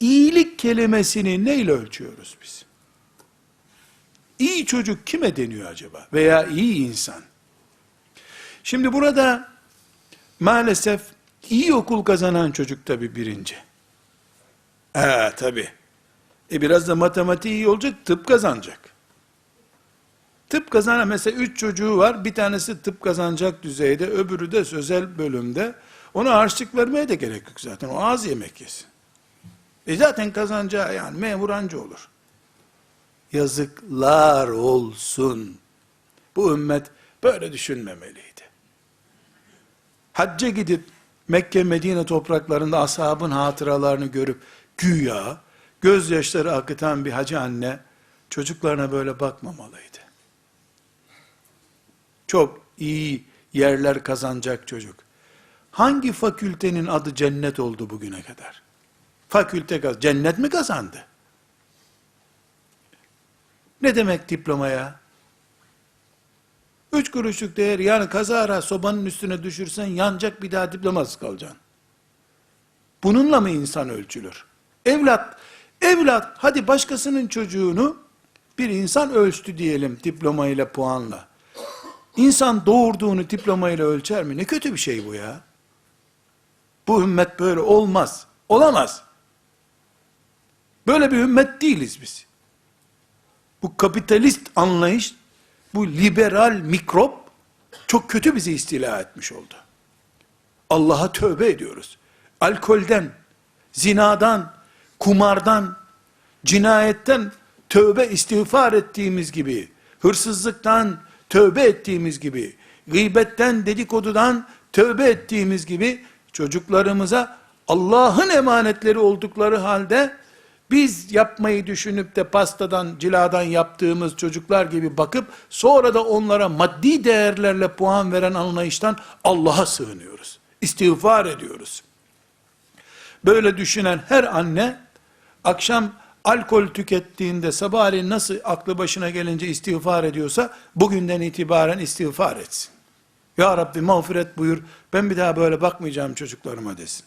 iyilik kelimesini neyle ölçüyoruz biz? İyi çocuk kime deniyor acaba? Veya iyi insan. Şimdi burada maalesef iyi okul kazanan çocuk tabi birinci. Ee tabi. E biraz da matematiği iyi olacak, tıp kazanacak. Tıp kazanan mesela üç çocuğu var, bir tanesi tıp kazanacak düzeyde, öbürü de sözel bölümde. Ona harçlık vermeye de gerek yok zaten, o az yemek yesin. E zaten kazanacağı yani memur anca olur. Yazıklar olsun. Bu ümmet böyle düşünmemeliydi. Hacca gidip Mekke Medine topraklarında ashabın hatıralarını görüp güya gözyaşları akıtan bir hacı anne çocuklarına böyle bakmamalıydı. Çok iyi yerler kazanacak çocuk. Hangi fakültenin adı cennet oldu bugüne kadar? Fakülte kaz, cennet mi kazandı? Ne demek diplomaya? Üç kuruşluk değer yani kazara sobanın üstüne düşürsen yanacak bir daha diplomasız kalacaksın. Bununla mı insan ölçülür? Evlat, evlat hadi başkasının çocuğunu bir insan ölçtü diyelim diplomayla puanla. İnsan doğurduğunu diplomayla ölçer mi? Ne kötü bir şey bu ya. Bu ümmet böyle olmaz. Olamaz. Böyle bir ümmet değiliz biz. Bu kapitalist anlayış, bu liberal mikrop çok kötü bizi istila etmiş oldu. Allah'a tövbe ediyoruz. Alkolden, zinadan, kumardan, cinayetten tövbe istiğfar ettiğimiz gibi, hırsızlıktan tövbe ettiğimiz gibi, gıybetten, dedikodudan tövbe ettiğimiz gibi çocuklarımıza Allah'ın emanetleri oldukları halde biz yapmayı düşünüp de pastadan, ciladan yaptığımız çocuklar gibi bakıp sonra da onlara maddi değerlerle puan veren anlayıştan Allah'a sığınıyoruz. İstiğfar ediyoruz. Böyle düşünen her anne akşam alkol tükettiğinde sabahleyin nasıl aklı başına gelince istiğfar ediyorsa bugünden itibaren istiğfar etsin. Ya Rabbi mağfiret buyur ben bir daha böyle bakmayacağım çocuklarıma desin.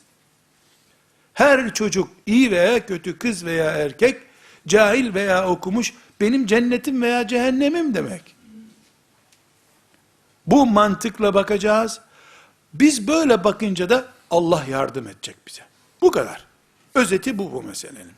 Her çocuk iyi veya kötü kız veya erkek cahil veya okumuş benim cennetim veya cehennemim demek. Bu mantıkla bakacağız. Biz böyle bakınca da Allah yardım edecek bize. Bu kadar. Özeti bu bu meselenin.